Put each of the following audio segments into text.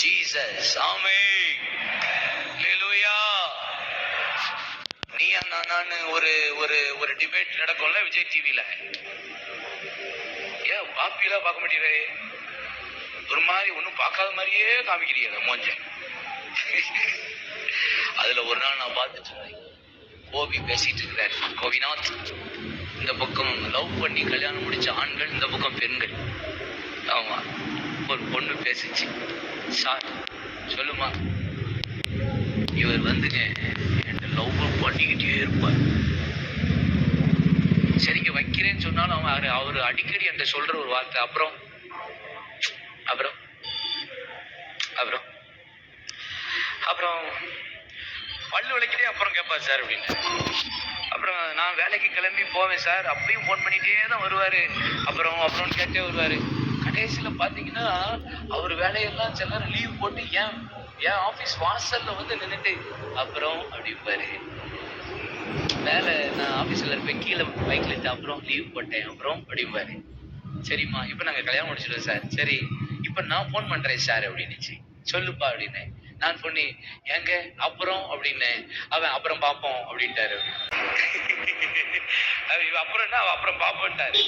Jesus ஆமே ஹalleluya நீ நான் ஒரு ஒரு ஒரு டிபேட் நடக்கும்ல விஜய் டிவியில ஏன் பாப்பிலாம் பார்க்க மாட்டேங்கிறே ஒரு மாதிரி ஒன்றும் பார்க்காத மாதிரியே காமிக்கிறீங்க மோஞ்ச. அதுல ஒரு நாள் நான் பார்த்துட்டு இருந்தேன். கோபி பேசிட்டு இருக்கிறார். கோபிநாத் இந்த பக்கம் லவ் பண்ணி கல்யாணம் முடிச்ச ஆண்கள் இந்த பக்கம் பெண்கள் ஆமா ஒரு பொண்ணு பேசிச்சு. சார் சொல்லுமா இவர் வந்துங்க என்கிட்ட லவ் பண்ணிக்கிட்டே இருப்பார். சரிங்க வைக்கிறேன்னு சொன்னாலும் அவன் அவர் அடிக்கடி என்கிட்ட சொல்கிற ஒரு வார்த்தை. அப்புறம் அப்புறம் அப்புறம் அப்புறம் பல்லு விளக்கிட்டே அப்புறம் கேட்பார் சார் அப்படின்னு. அப்புறம் நான் வேலைக்கு கிளம்பி போவேன் சார். அப்பயும் ஃபோன் பண்ணிகிட்டே தான் வருவார். அப்புறம் அப்புறம்னு கேட்டே வருவார். கடைசியில் பார்த்தீங்கன்னா அவர் வேலையெல்லாம் சில நேரம் லீவ் போட்டு ஏன் ஏன் ஆஃபீஸ் வாசல்ல வந்து நின்றுட்டு அப்புறம் அப்படிம்பாரு. வேலை நான் ஆஃபீஸில் இருப்பேன் கீழே பைக்கில் இருந்து அப்புறம் லீவ் போட்டேன் அப்புறம் அப்படிம்பாரு. சரிம்மா இப்போ நாங்கள் கல்யாணம் முடிச்சிடுவோம் சார் சரி இப்போ நான் ஃபோன் பண்ணுறேன் சார் அப்படின்னுச்சு. சொல்லுப்பா அப்படின்னு. நான் பண்ணி ஏங்க அப்புறம் அப்படின்னேன் அவன் அப்புறம் பார்ப்போம் அப்படின்ட்டாரு. அவன் அப்புறம் என்ன அவன் அப்புறம் பார்ப்போன்ட்டாரு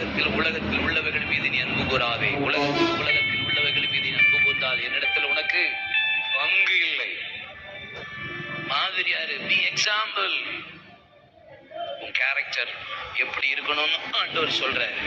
உலகத்தில் உலகத்தில் உள்ளவர்கள் மீது நீ அன்பு கூறாதே. உலகத்தில் உலகத்தில் உள்ளவர்கள் மீது நீ அன்பு கூர்ந்தால் என்னிடத்தில் உனக்கு பங்கு இல்லை. மாதிரியாரு பி எக்ஸாம்பிள் உன் கேரக்டர் எப்படி இருக்கணும்னு ஆண்டவர் சொல்றாரு.